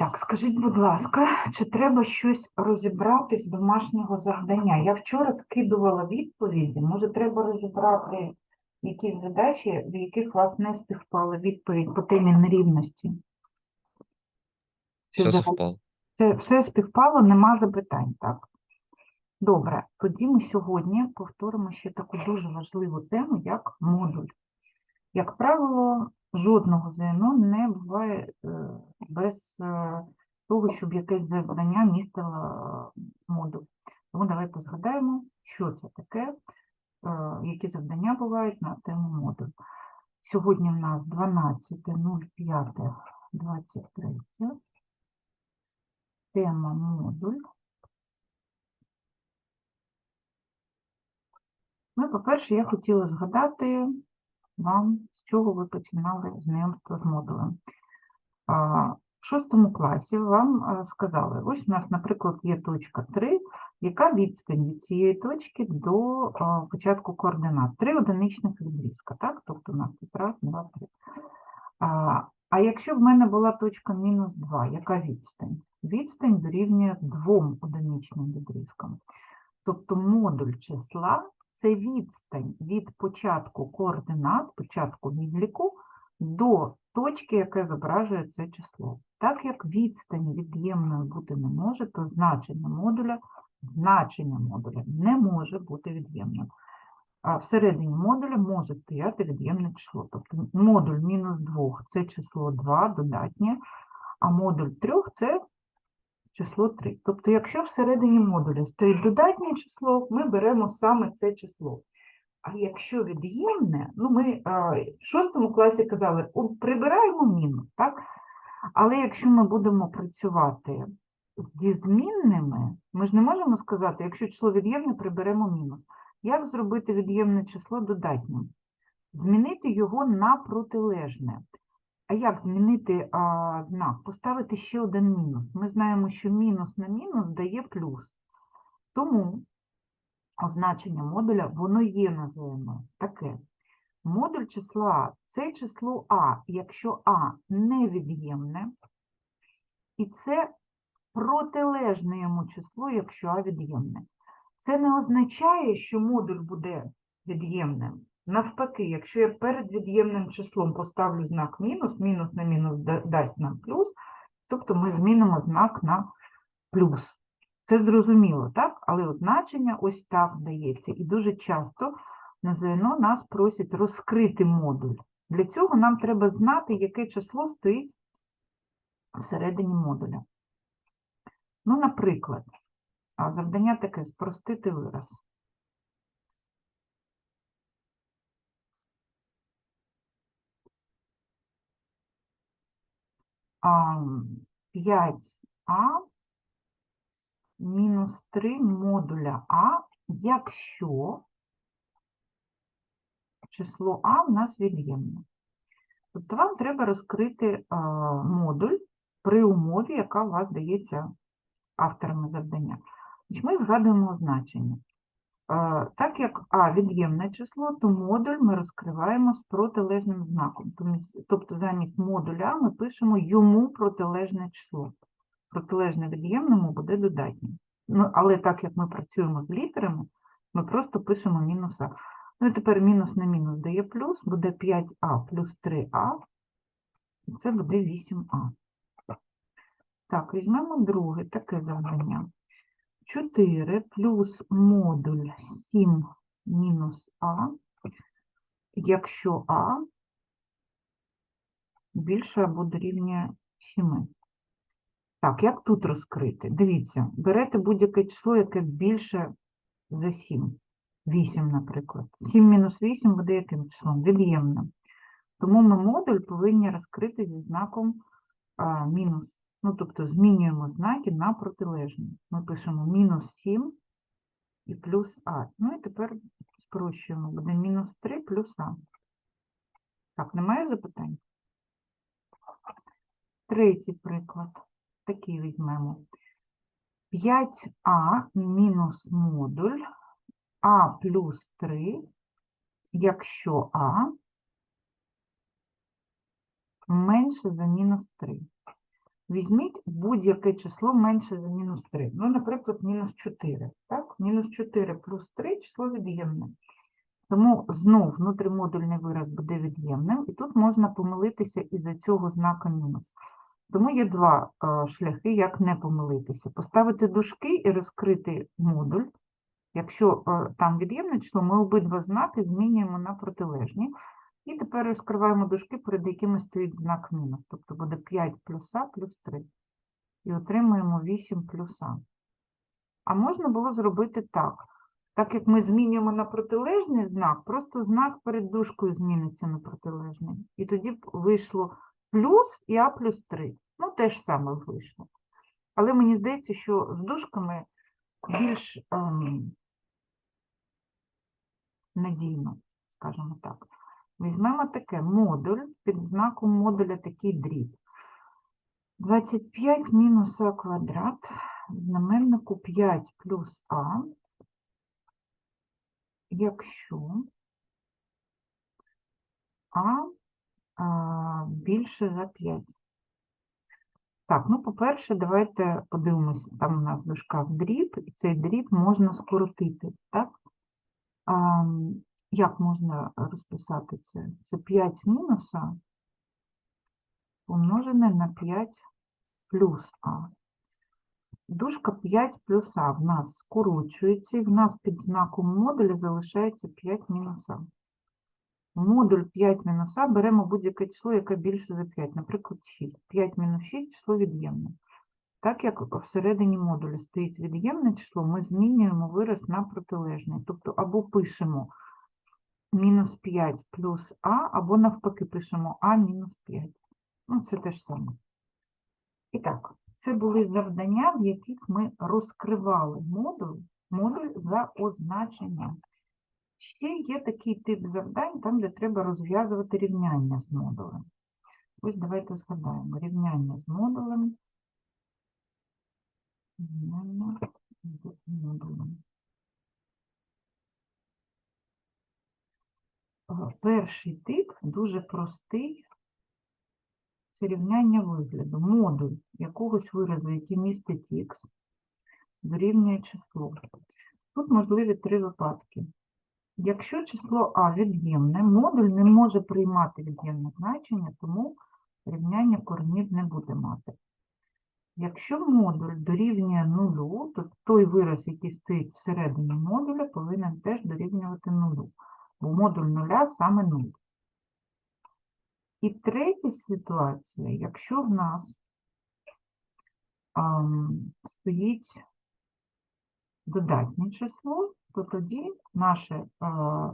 Так, скажіть, будь ласка, чи треба щось розібрати з домашнього завдання? Я вчора скидувала відповіді. Може, треба розібрати якісь задачі, в яких вас не співпала відповідь по темі нерівності? Все совпало. Це все співпало, нема запитань, так? Добре, тоді ми сьогодні повторимо ще таку дуже важливу тему, як модуль. Як правило, жодного ЗНО не буває е, без е, того, щоб якесь завдання містило е, модуль. Тому давайте згадаємо, що це таке, які завдання бувають на тему модуль. Сьогодні в нас 12.05.23. Тема модуль. Ну, по-перше, я хотіла згадати вам, з чого ви починали знайомство з модулем. В шостому класі вам сказали, ось у нас, наприклад, є точка 3, яка відстань від цієї точки до початку координат? Три одиничних відрізка, так? Тобто у нас тут раз, два, три. А, а якщо в мене була точка мінус 2, яка відстань? Відстань дорівнює двом одиничним відрізкам. Тобто модуль числа це відстань від початку координат, початку відліку до точки, яка зображує це число. Так як відстань від'ємною бути не може, то значення модуля, значення модуля не може бути від'ємним. А всередині модуля може стояти від'ємне число. Тобто модуль мінус 2 – це число 2 додатнє, а модуль 3 – це число 3. Тобто, якщо всередині модуля стоїть додатнє число, ми беремо саме це число. А якщо від'ємне, ну ми а, в шостому класі казали, «О, прибираємо мінус, так? Але якщо ми будемо працювати зі змінними, ми ж не можемо сказати, якщо число від'ємне, приберемо мінус. Як зробити від'ємне число додатнім? Змінити його на протилежне. А як змінити а, знак? Поставити ще один мінус. Ми знаємо, що мінус на мінус дає плюс. Тому означення модуля, воно є називаємо таке. Модуль числа – це число А, якщо А невід'ємне, і це протилежне йому число, якщо А від'ємне. Це не означає, що модуль буде від'ємним. Навпаки, якщо я перед від'ємним числом поставлю знак мінус, мінус на мінус дасть нам плюс, тобто ми змінимо знак на плюс. Це зрозуміло, так? Але означення ось так дається. І дуже часто на ЗНО нас просять розкрити модуль. Для цього нам треба знати, яке число стоїть всередині модуля. Ну, наприклад, завдання таке спростити вираз. 5а мінус 3 модуля А, якщо число А в нас від'ємне. Тобто вам треба розкрити модуль при умові, яка у вас дається авторами завдання. Ми згадуємо значення. Так як А від'ємне число, то модуль ми розкриваємо з протилежним знаком. Тобто замість модуля ми пишемо йому протилежне число. Протилежне від'ємному буде додатнім. Ну, але так як ми працюємо з літерами, ми просто пишемо мінус А. Ну і тепер мінус на мінус дає плюс, буде 5А плюс 3А, і це буде 8А. Так, візьмемо друге таке завдання. 4 плюс модуль 7 мінус А, якщо А більше або дорівнює 7. Так, як тут розкрити? Дивіться, берете будь-яке число, яке більше за 7. 8, наприклад. 7 мінус 8 буде яким числом? Від'ємним. Тому ми модуль повинні розкрити зі знаком мінус. Ну, тобто змінюємо знаки на протилежні. Ми пишемо мінус 7 і плюс А. Ну і тепер спрощуємо. Буде мінус 3 плюс А. Так, немає запитань? Третій приклад. Такий візьмемо. 5А мінус модуль А плюс 3, якщо А менше за мінус 3. Візьміть будь-яке число менше за мінус 3. Ну, наприклад, мінус 4. Так? Мінус 4 плюс 3 число від'ємне. Тому знов внутрімодульний вираз буде від'ємним, і тут можна помилитися із-за цього знака мінус. Тому є два е, шляхи, як не помилитися. Поставити дужки і розкрити модуль. Якщо е, там від'ємне число, ми обидва знаки змінюємо на протилежні. І тепер розкриваємо дужки, перед якими стоїть знак мінус. Тобто буде 5 плюс А плюс 3. І отримуємо 8 плюс А. А можна було зробити так. Так як ми змінюємо на протилежний знак, просто знак перед дужкою зміниться на протилежний. І тоді вийшло плюс і А плюс 3. Ну, те ж саме вийшло. Але мені здається, що з дужками більш ем, надійно, скажімо так. Візьмемо таке модуль, під знаком модуля такий дріб. 25 мінус А квадрат, в знаменнику 5 плюс А, якщо А, більше за 5. Так, ну, по-перше, давайте подивимося, там у нас в дужках дріб, і цей дріб можна скоротити, так? Як можна розписати це? Це 5 мінуса помножене на 5 плюс А. Дужка 5 плюс А в нас скорочується, і в нас під знаком модуля залишається 5 мінус А. Модуль 5 мінус А беремо будь-яке число, яке більше за 5, наприклад, 6. 5 мінус 6 число від'ємне. Так як всередині модуля стоїть від'ємне число, ми змінюємо вираз на протилежний. Тобто або пишемо мінус 5 плюс А, або навпаки пишемо А мінус 5. Ну, це те ж саме. І так, це були завдання, в яких ми розкривали модуль, модуль за означенням. Ще є такий тип завдань, там, де треба розв'язувати рівняння з модулем. Ось давайте згадаємо. Рівняння з модулем. Рівняння з модулем. Перший тип дуже простий. Це рівняння вигляду. Модуль якогось виразу, який містить х, дорівнює число. Тут можливі три випадки. Якщо число А від'ємне, модуль не може приймати від'ємне значення, тому рівняння коренів не буде мати. Якщо модуль дорівнює нулю, то той вираз, який стоїть всередині модуля, повинен теж дорівнювати нулю, модуль нуля саме 0. І третя ситуація, якщо в нас ам, стоїть додатнє число, то тоді наше а,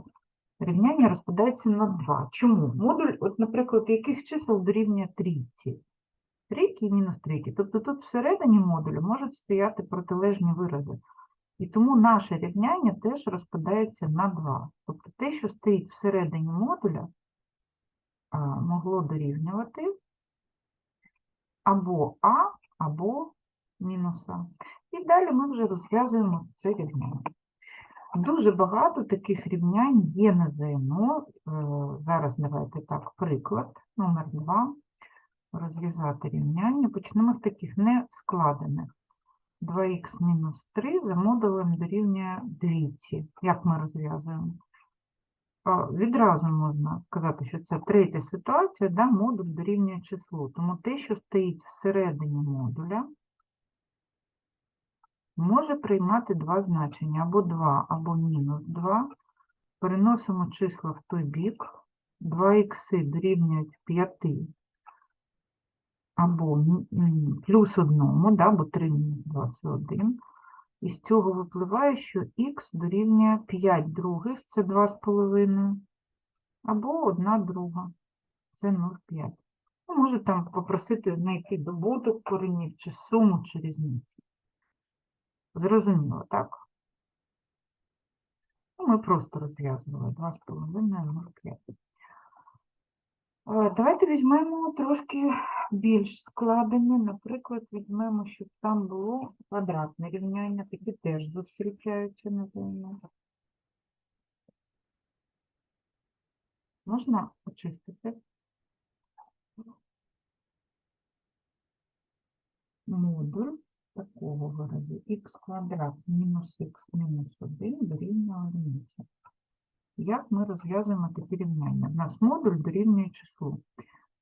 рівняння розпадається на 2. Чому? Модуль, от, наприклад, яких чисел дорівнює трійці? Трійки і мінус трійки. Тобто тут всередині модулю можуть стояти протилежні вирази. І тому наше рівняння теж розпадається на 2. Тобто те, що стоїть всередині модуля, могло дорівнювати або А, або мінус А. І далі ми вже розв'язуємо це рівняння. Дуже багато таких рівнянь є на ЗНО. Е, Зараз давайте так, приклад, номер 2. Розв'язати рівняння. Почнемо з таких нескладених. 2х мінус 3 за модулем дорівнює 2. Як ми розв'язуємо? Відразу можна сказати, що це третя ситуація, да, модуль дорівнює числу. Тому те, що стоїть всередині модуля, може приймати два значення, або 2, або мінус 2. Переносимо числа в той бік. 2х дорівнюють 5, або плюс 1, да, бо 3 мінус 2 – це 1. І з цього випливає, що х дорівнює 5 других, це 2,5, або 1 друга, це 0,5. Ну, може там попросити знайти добуток коренів, чи суму, чи різницю. Зрозуміло, так? Ну, ми просто розв'язували 2,5, 0,5. Давайте візьмемо трошки більш складені. Наприклад, візьмемо, щоб там було квадратне рівняння, такі теж зустрічаються на ЗНО. Можна очистити? модуль такого виразу х квадрат мінус х мінус 1 дорівнює одиниці. Як ми розв'язуємо такі рівняння? У нас модуль дорівнює числу.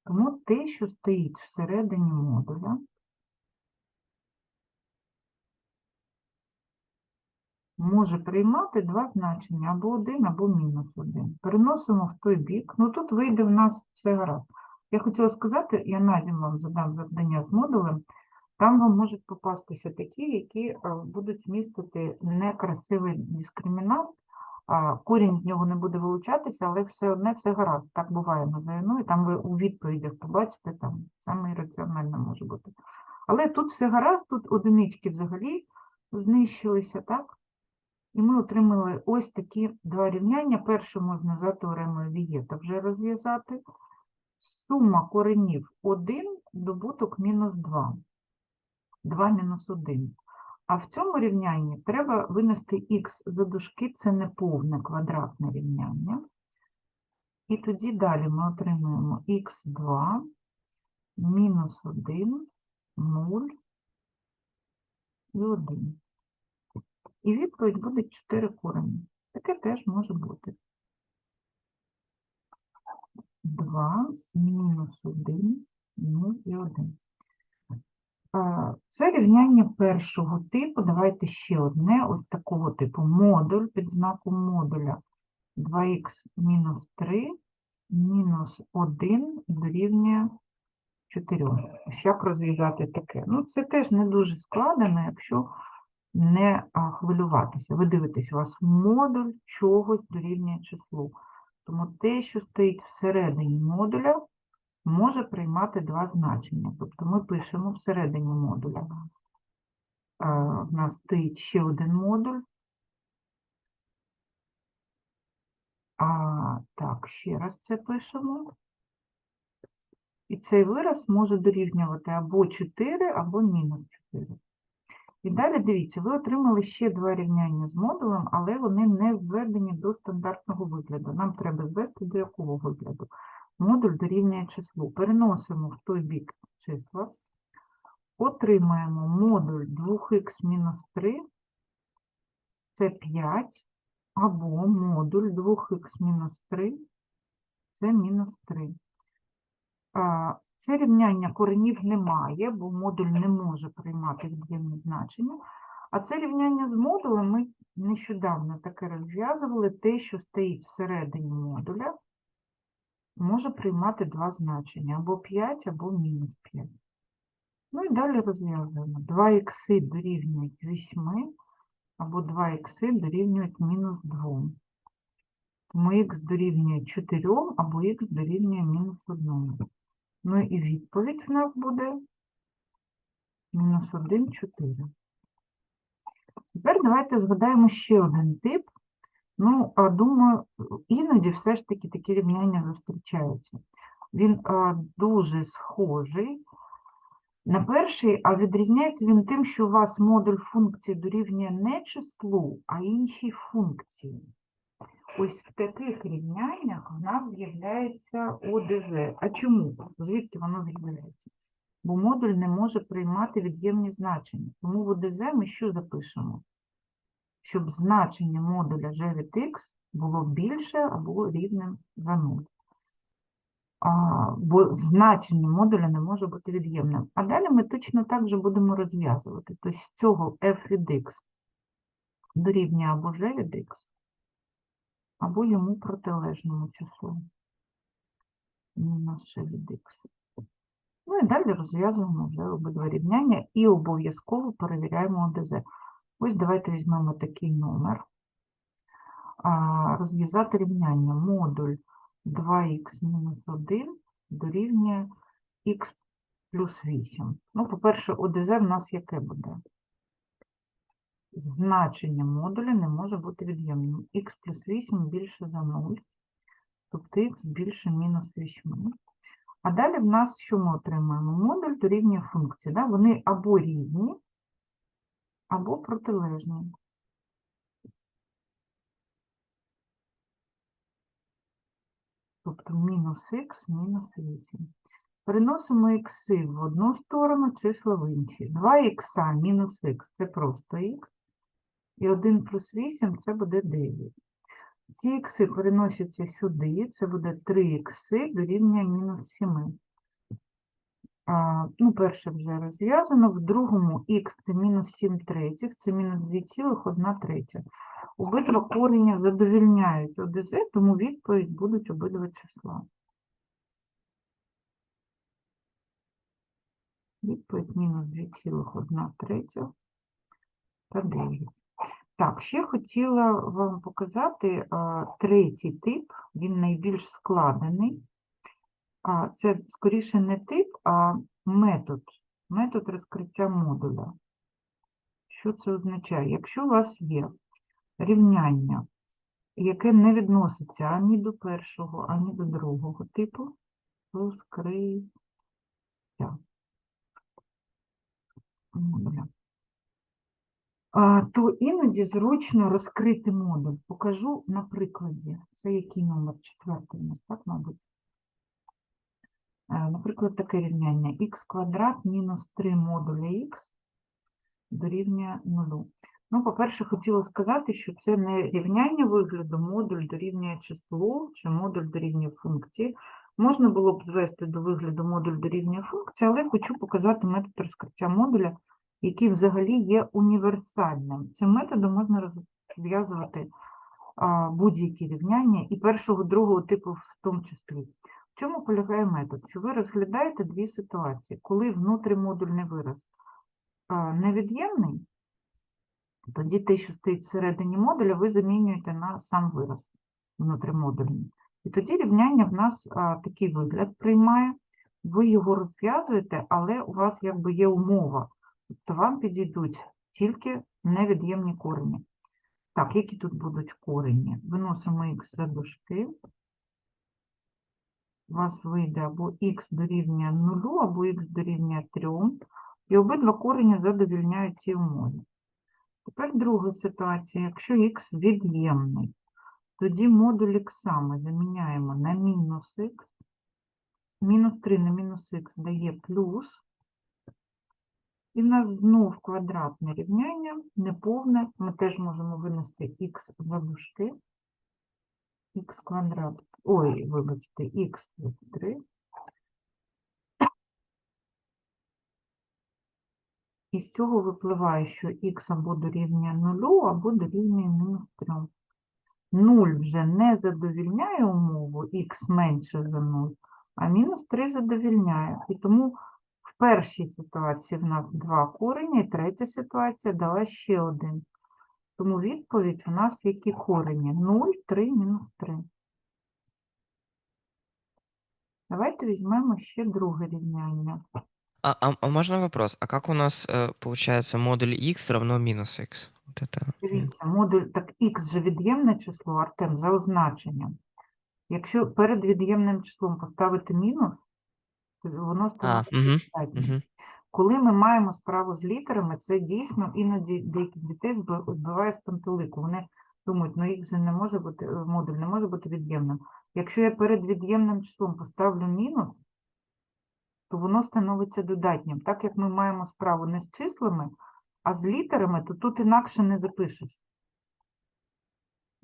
Тому те, що стоїть всередині модуля, може приймати два значення, або один, або мінус один. Переносимо в той бік. Ну тут вийде в нас все гаразд. Я хотіла сказати, я надім вам задам завдання з модулем, там вам можуть попастися такі, які е, будуть містити некрасивий дискримінант, корінь з нього не буде вилучатися, але все одне все гаразд. Так буває на ЗНО, і там ви у відповідях побачите, там саме раціонально може бути. Але тут все гаразд, тут одинички взагалі знищилися, так? І ми отримали ось такі два рівняння. Перше можна за теоремою Вієта вже розв'язати. Сума коренів 1, добуток мінус 2. 2 мінус 1. А в цьому рівнянні треба винести х за дужки, це не повне квадратне рівняння. І тоді далі ми отримуємо х2 мінус 1, 0 і 1. І відповідь буде 4 корені. Таке теж може бути. 2 мінус 1, 0 і 1. Це рівняння першого типу. Давайте ще одне, ось такого типу модуль під знаком модуля 2х мінус 3 мінус 1 дорівнює 4. Ось як розв'язати таке? Ну, це теж не дуже складно, якщо не хвилюватися. Ви дивитесь, у вас модуль чогось дорівнює числу. Тому те, що стоїть всередині модуля, може приймати два значення. Тобто ми пишемо всередині модуля. У нас стоїть ще один модуль. А, так, ще раз це пишемо. І цей вираз може дорівнювати або 4, або мінус 4. І далі дивіться, ви отримали ще два рівняння з модулем, але вони не введені до стандартного вигляду. Нам треба звести до якого вигляду. Модуль дорівнює числу. Переносимо в той бік числа, отримаємо модуль 2х мінус 3, це 5, або модуль 2х мінус 3, це мінус 3. Це рівняння коренів немає, бо модуль не може приймати від'ємні значення. А це рівняння з модулем ми нещодавно таке розв'язували. Те, що стоїть всередині модуля, може приймати два значення, або 5, або мінус 5. Ну і далі розв'язуємо. 2х дорівнюють 8, або 2х дорівнюють мінус 2. Тому х дорівнює 4, або х дорівнює мінус 1. Ну і відповідь в нас буде мінус 1, 4. Тепер давайте згадаємо ще один тип. Ну, думаю, іноді все ж таки такі рівняння зустрічаються. Він дуже схожий на перший, а відрізняється він тим, що у вас модуль функції дорівнює не числу, а іншій функції. Ось в таких рівняннях в нас з'являється ОДЗ. А чому? Звідки воно з'являється? Бо модуль не може приймати від'ємні значення. Тому в ОДЗ ми що запишемо? Щоб значення модуля g від x було більше або рівним за 0. А, бо значення модуля не може бути від'ємним. А далі ми точно так же будемо розв'язувати. Тобто з цього f від x дорівнює або g від x, або йому протилежному числу. Мінус g від x. Ну і далі розв'язуємо вже обидва рівняння і обов'язково перевіряємо ОДЗ. Ось давайте візьмемо такий номер. Розв'язати рівняння модуль 2х мінус 1 дорівнює х плюс 8. Ну, по-перше, ОДЗ в нас яке буде? Значення модуля не може бути від'ємним. х плюс 8 більше за 0, тобто х більше мінус 8. А далі в нас що ми отримаємо? Модуль дорівнює функції. Да? Вони або рівні, або протилежні. Тобто мінус х, мінус 8. Переносимо ікси в одну сторону, числа в інші. 2 ікса мінус х – це просто х. І 1 плюс 8 – це буде 9. Ці ікси переносяться сюди, це буде 3 ікси дорівнює мінус 7. Ну, перше вже розв'язано, в другому х це мінус 7 третіх, це мінус 2,1 третя. Обидва корення задовільняють ОДЗ, тому відповідь будуть обидва числа. Відповідь мінус 2,1 третя та 9. Так, ще хотіла вам показати третій тип, він найбільш складений. А, це скоріше не тип, а метод. Метод розкриття модуля. Що це означає? Якщо у вас є рівняння, яке не відноситься ані до першого, ані до другого типу, розкриття модуля. А, то іноді зручно розкрити модуль. Покажу на прикладі. Це який номер? Четвертий у нас, так, мабуть? Наприклад, таке рівняння х квадрат мінус 3 модуля х дорівнює 0. Ну, по-перше, хотіла сказати, що це не рівняння вигляду модуль дорівнює числу чи модуль дорівнює функції. Можна було б звести до вигляду модуль дорівнює функції, але хочу показати метод розкриття модуля, який взагалі є універсальним. Цим методом можна розв'язувати будь-які рівняння і першого, другого типу в тому числі. В чому полягає метод? Що ви розглядаєте дві ситуації. Коли внутрімодульний вираз невід'ємний, тоді те, що стоїть всередині модуля, ви замінюєте на сам вираз внутрімодульний. І тоді рівняння в нас а, такий вигляд приймає, ви його розв'язуєте, але у вас якби є умова, тобто вам підійдуть тільки невід'ємні корені. Так, які тут будуть корені? Виносимо х за дужки. У вас вийде або х дорівнює 0, або х дорівнює 3, і обидва корені задовільняють ці умови. Тепер друга ситуація. Якщо х від'ємний, тоді модуль х ми заміняємо на мінус х. Мінус 3 на мінус х дає плюс. І в нас знов квадратне рівняння, неповне. Ми теж можемо винести х за дужки. Х квадрат, ой, вибачте, х плюс 3. І з цього випливає, що х або дорівнює 0, або дорівнює мінус 3. 0 вже не задовільняє умову, х менше за 0, а мінус 3 задовільняє. І тому в першій ситуації в нас два корені, третя ситуація дала ще один. Тому відповідь у нас які корені? 0, 3, мінус 3. Давайте візьмемо ще друге рівняння. А, а, а можно вопрос? А как у нас э, получается модуль x равно минус x? Вот это. Дивіться, модуль, так х же від'ємне число, Артем, за означенням. Якщо перед від'ємним числом поставити мінус, то воно А, угу, відповідним. Коли ми маємо справу з літерами, це дійсно іноді деяких дітей зб- збиває з пантелику. Вони думають, ну їх же не може бути, е, модуль не може бути від'ємним. Якщо я перед від'ємним числом поставлю мінус, то воно становиться додатнім. Так як ми маємо справу не з числами, а з літерами, то тут інакше не запишеш.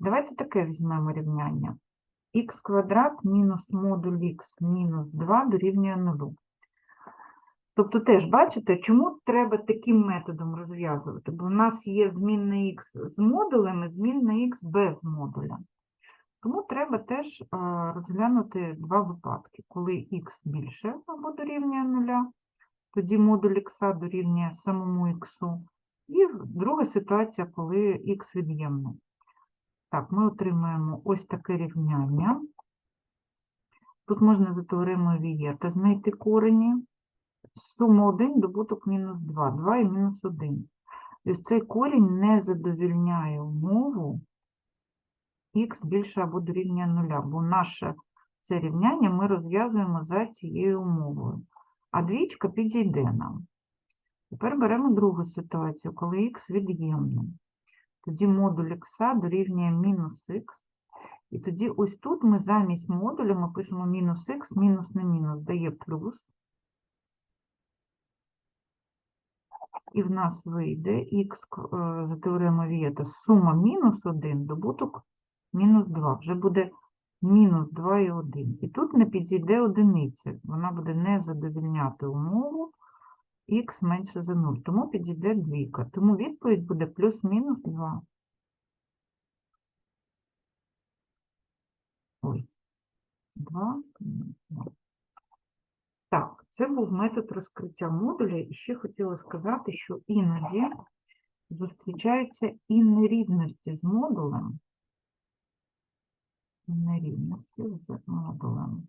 Давайте таке візьмемо рівняння. х квадрат мінус модуль х мінус 2 дорівнює 0. Тобто теж, бачите, чому треба таким методом розв'язувати? Бо в нас є змінна х з модулем і змінна х без модуля. Тому треба теж розглянути два випадки. Коли х більше або дорівнює 0, тоді модуль х дорівнює самому х. І друга ситуація, коли х від'ємний. Так, ми отримаємо ось таке рівняння. Тут можна за теоремою Вієта знайти корені. Сума 1, добуток мінус 2, 2 і мінус 1. І ось цей корінь не задовільняє умову х більше або дорівнює 0, бо наше це рівняння ми розв'язуємо за цією умовою. А двічка підійде нам. Тепер беремо другу ситуацію, коли х від'ємний. Тоді модуль х дорівнює мінус х. І тоді ось тут ми замість модуля ми пишемо мінус х, мінус на мінус дає плюс. І в нас вийде х е, за теоремою Вієта сума мінус 1, добуток мінус 2. Вже буде мінус 2 і 1. І тут не підійде одиниця. Вона буде не задовільняти умову х менше за 0. Тому підійде двійка. Тому відповідь буде плюс-мінус 2. Ой. 2, мінус 2. Це був метод розкриття модуля. І ще хотіла сказати, що іноді зустрічаються і нерівності з модулем. Нерівності з модулем.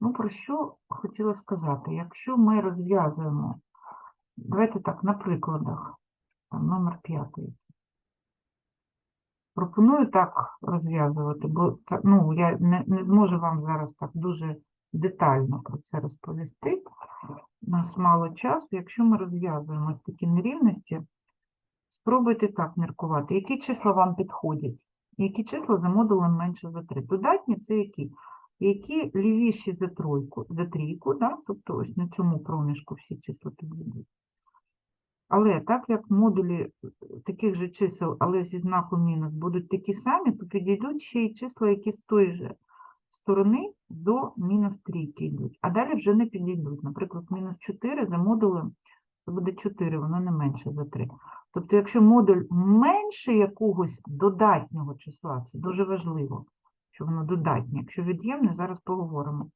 Ну, про що хотіла сказати? Якщо ми розв'язуємо, давайте так, на прикладах, там, номер п'ятий. Пропоную так розв'язувати, бо ну, я не, не зможу вам зараз так дуже детально про це розповісти. У нас мало часу. Якщо ми розв'язуємо такі нерівності, спробуйте так міркувати, які числа вам підходять, які числа за модулем менше за 3. Додатні це які? Які лівіші за тройку, за трійку, да? тобто ось на цьому проміжку всі числа підійдуть. Але так як модулі таких же чисел, але зі знаком мінус, будуть такі самі, то підійдуть ще й числа, які з тої же сторони до мінус трійки йдуть, а далі вже не підійдуть. Наприклад, мінус 4 за модулем це буде 4, воно не менше за 3. Тобто, якщо модуль менше якогось додатнього числа, це дуже важливо, що воно додатнє, якщо від'ємне, зараз поговоримо,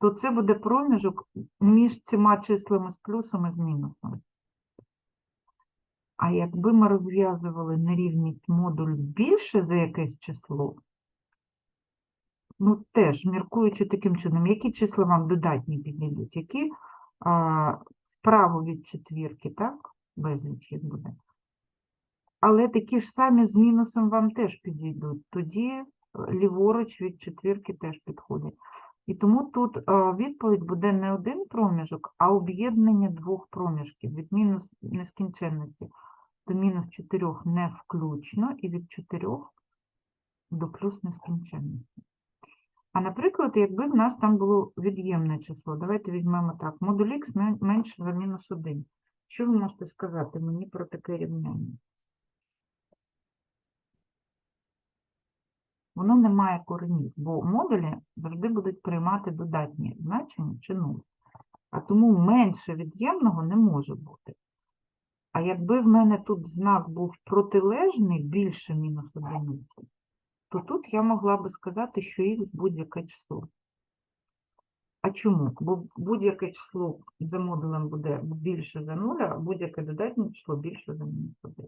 то це буде проміжок між цими числами з плюсом і з мінусом. А якби ми розв'язували нерівність модуль більше за якесь число, ну теж міркуючи таким чином, які числа вам додатні підійдуть, які а, вправо від четвірки, так? Безліч їх буде. Але такі ж самі з мінусом вам теж підійдуть. Тоді е, ліворуч від четвірки теж підходять. І тому тут е, відповідь буде не один проміжок, а об'єднання двох проміжків від мінус нескінченності до мінус 4 не включно і від 4 до плюс нескінченності. А наприклад, якби в нас там було від'ємне число, давайте візьмемо так, модуль х менше за мінус 1. Що ви можете сказати мені про таке рівняння? Воно не має коренів, бо модулі завжди будуть приймати додатні значення чи нуль. А тому менше від'ємного не може бути. А якби в мене тут знак був протилежний більше мінус одиниці, то тут я могла би сказати, що х будь-яке число. А чому? Бо будь-яке число за модулем буде більше за 0, а будь-яке додатнє число більше за мінус 1.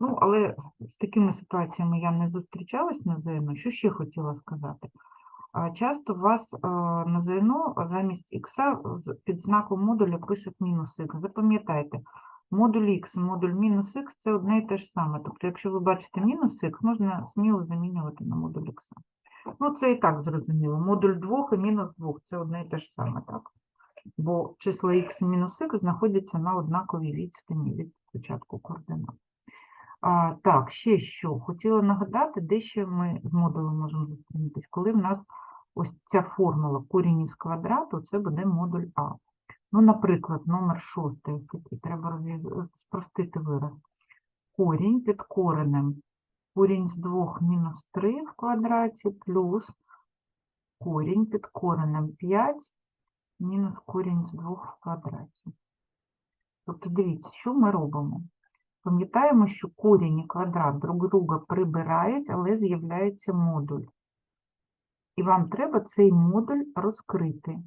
Ну, але з такими ситуаціями я не зустрічалась на ЗНО. Що ще хотіла сказати? Часто у вас на ЗНО замість х під знаком модуля пишуть мінус х. Запам'ятайте, модуль х модуль мінус х це одне і те ж саме. Тобто, якщо ви бачите мінус х, можна сміло замінювати на модуль х. Ну, це і так зрозуміло. Модуль 2 і мінус 2 це одне і те ж саме, так? Бо числа х і мінус х знаходяться на однаковій відстані від початку координат. А, так, ще що. Хотіла нагадати, де ще ми з модулем можемо зустрінутися. Коли в нас ось ця формула корінь із квадрату, це буде модуль А. Ну, наприклад, номер шостий, який треба спростити вираз. Корінь під коренем. Корінь з 2 мінус 3 в квадраті плюс корінь під коренем 5 мінус корінь з 2 в квадраті. Тобто, дивіться, що ми робимо? Пам'ятаємо, що корінь і квадрат друг друга прибирають, але з'являється модуль. І вам треба цей модуль розкрити.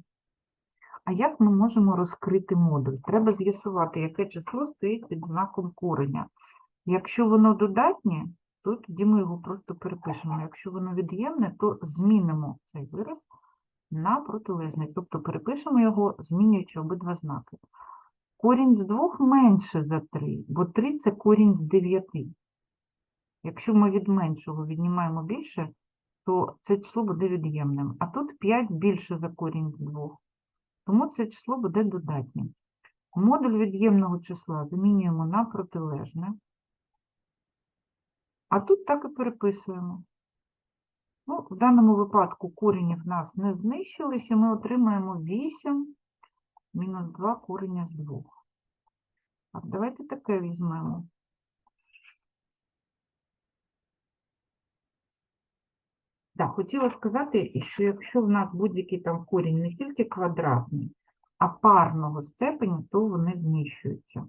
А як ми можемо розкрити модуль? Треба з'ясувати, яке число стоїть під знаком кореня. Якщо воно додатнє, то тоді ми його просто перепишемо. Якщо воно від'ємне, то змінимо цей вираз на протилежний. Тобто перепишемо його, змінюючи обидва знаки. Корінь з 2 менше за 3, бо 3 – це корінь з 9. Якщо ми від меншого віднімаємо більше, то це число буде від'ємним. А тут 5 більше за корінь з 2. Тому це число буде додатнім. Модуль від'ємного числа замінюємо на протилежне. А тут так і переписуємо. Ну, в даному випадку корені в нас не знищились, і ми отримаємо 8 мінус 2 корення з 2. Так, давайте таке візьмемо. Так, хотіла сказати, що якщо в нас будь-який там корінь не тільки квадратний, а парного степені, то вони знищуються.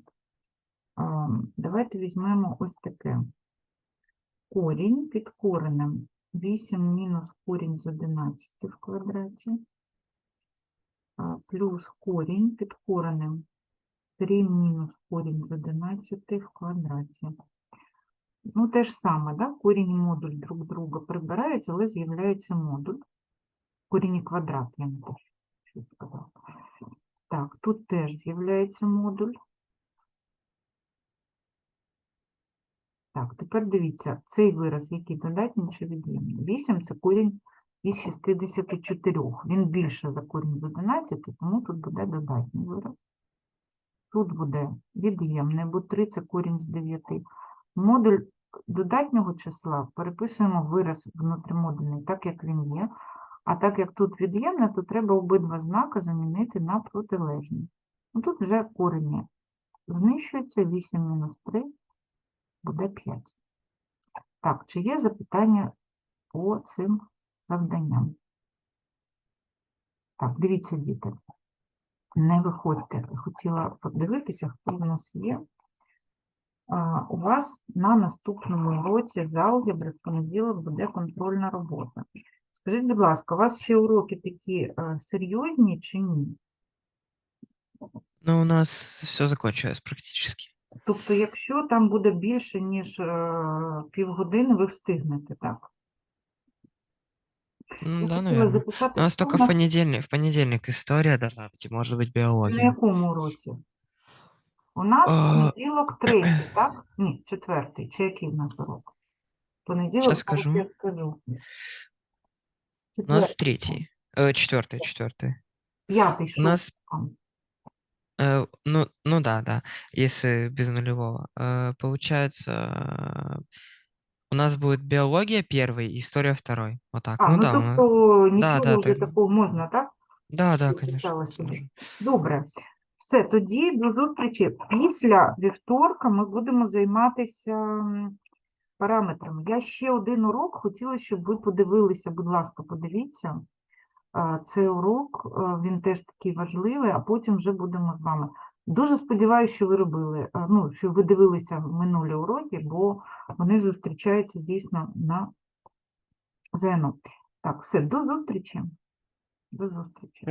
Давайте візьмемо ось таке. Корінь під коренем 8 мінус корінь з 11 в квадраті, плюс корінь під коренем 3 мінус корінь з 11 в квадраті. Ну, те ж саме, да? корінь і модуль друг друга прибирають, але з'являється модуль. Корінь і квадрат, я не те, що сказала. Так, тут теж з'являється модуль. Так, тепер дивіться, цей вираз, який додатній чи від'ємний. 8 – це корінь із 64. Він більше за корінь з 11, тому тут буде додатній вираз. Тут буде від'ємний, бо 3 – це корінь з 9. Модуль додатнього числа переписуємо вираз внутрімодульний так, як він є. А так як тут від'ємне, то треба обидва знаки замінити на протилежні. Ну, тут вже корені знищується 8 мінус 3 буде 5. Так, чи є запитання по цим завданням? Так, дивіться, діти. Не виходьте. Хотіла подивитися, хто в нас є. У вас на наступному уроці з алгебри в понеділок буде контрольна робота. Скажіть, будь ласка, у вас ще уроки такі е, серйозні чи ні? Ну, у нас все закончилось практически. Тобто, якщо там буде більше, ніж е, півгодини, ви встигнете, так? Ну, Я да, наверное. записати, У нас только в понедельник, в понедельник история должна быть, и может быть На якому уроці? У нас А, понеділок третій, так? Ні, четвертий. Чи який в нас урок? Понеділок, Щас зараз скажу. я скажу. У нас Четвертий, третий, э, четвертый, четвертый. П'ятий, У нас, шостий. э, ну, ну да, да, если без нулевого. Э, получается, э, у нас будет биология первый, история второй. Вот так. А, ну ну да, у нас- тобто да, нічого да, вже так. такого можна, так? да, да, я конечно. писала собі. можно. Добре. Все, тоді до зустрічі. Після вівторка ми будемо займатися параметрами. Я ще один урок хотіла, щоб ви подивилися, будь ласка, подивіться. Цей урок, е, він теж такий важливий, а потім вже будемо з вами. Дуже сподіваюся, що ви робили, е, ну, що ви дивилися минулі уроки, бо вони зустрічаються дійсно на ЗНО. Так, все, до зустрічі. До зустрічі.